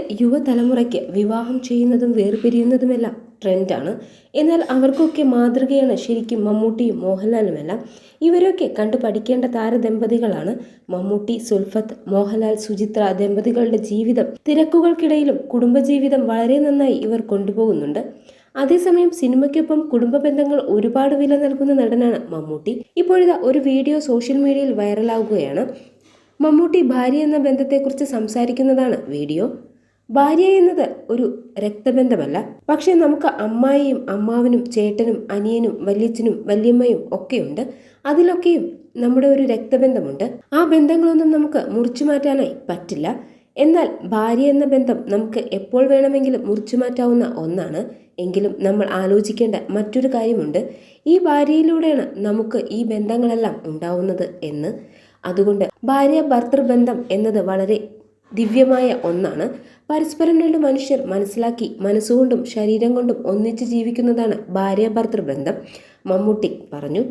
ഇന്നത്തെ യുവതലമുറയ്ക്ക് വിവാഹം ചെയ്യുന്നതും വേർപിരിയുന്നതുമെല്ലാം ട്രെൻഡാണ്. എന്നാൽ അവർക്കൊക്കെ മാതൃകയാണ് ശരിക്കും മമ്മൂട്ടിയും മോഹൻലാലുമെല്ലാം ഇവരൊക്കെ കണ്ടു പഠിക്കേണ്ട താരദമ്പതികളാണ് മമ്മൂട്ടി സുൽഫത്ത് മോഹൻലാൽ സുചിത്ര ദമ്പതികളുടെ ജീവിതം. തിരക്കുകൾക്കിടയിലും കുടുംബജീവിതം വളരെ നന്നായി ഇവർ കൊണ്ടുപോകുന്നുണ്ട്. അതേസമയം സിനിമയ്ക്കൊപ്പം കുടുംബ ബന്ധങ്ങൾ ഒരുപാട് വില നൽകുന്ന നടനാണ് മമ്മൂട്ടി. ഇപ്പോഴിതാ ഒരു വീഡിയോ സോഷ്യൽ മീഡിയയിൽ വൈറലാവുകയാണ്. മമ്മൂട്ടി ഭാര്യ എന്ന ബന്ധത്തെക്കുറിച്ച് സംസാരിക്കുന്നതാണ് വീഡിയോ. ഭാര്യ എന്നത് ഒരു രക്തബന്ധമല്ല. പക്ഷേ നമുക്ക് അമ്മായിയും അമ്മാവനും ചേട്ടനും അനിയനും വല്യച്ഛനും വല്യമ്മയും ഒക്കെയുണ്ട്. അതിലൊക്കെയും നമ്മുടെ ഒരു രക്തബന്ധമുണ്ട്. ആ ബന്ധങ്ങളൊന്നും നമുക്ക് മുറിച്ചു മാറ്റാനായി പറ്റില്ല. എന്നാൽ ഭാര്യ എന്ന ബന്ധം നമുക്ക് എപ്പോൾ വേണമെങ്കിലും മുറിച്ചു മാറ്റാവുന്ന ഒന്നാണ്. എങ്കിലും നമ്മൾ ആലോചിക്കേണ്ട മറ്റൊരു കാര്യമുണ്ട്. ഈ ഭാര്യയിലൂടെയാണ് നമുക്ക് ഈ ബന്ധങ്ങളെല്ലാം ഉണ്ടാവുന്നത് എന്ന്. അതുകൊണ്ട് ഭാര്യ ഭർത്തൃബന്ധം എന്നത് വളരെ ദിവ്യമായ ഒന്നാണ്. പരസ്പരം രണ്ട് മനുഷ്യർ മനസ്സിലാക്കി മനസ്സുകൊണ്ടും ശരീരം കൊണ്ടും ഒന്നിച്ച് ജീവിക്കുന്നതാണ് ഭാര്യാഭർത്തൃ ബന്ധം. മമ്മൂട്ടി പറഞ്ഞു.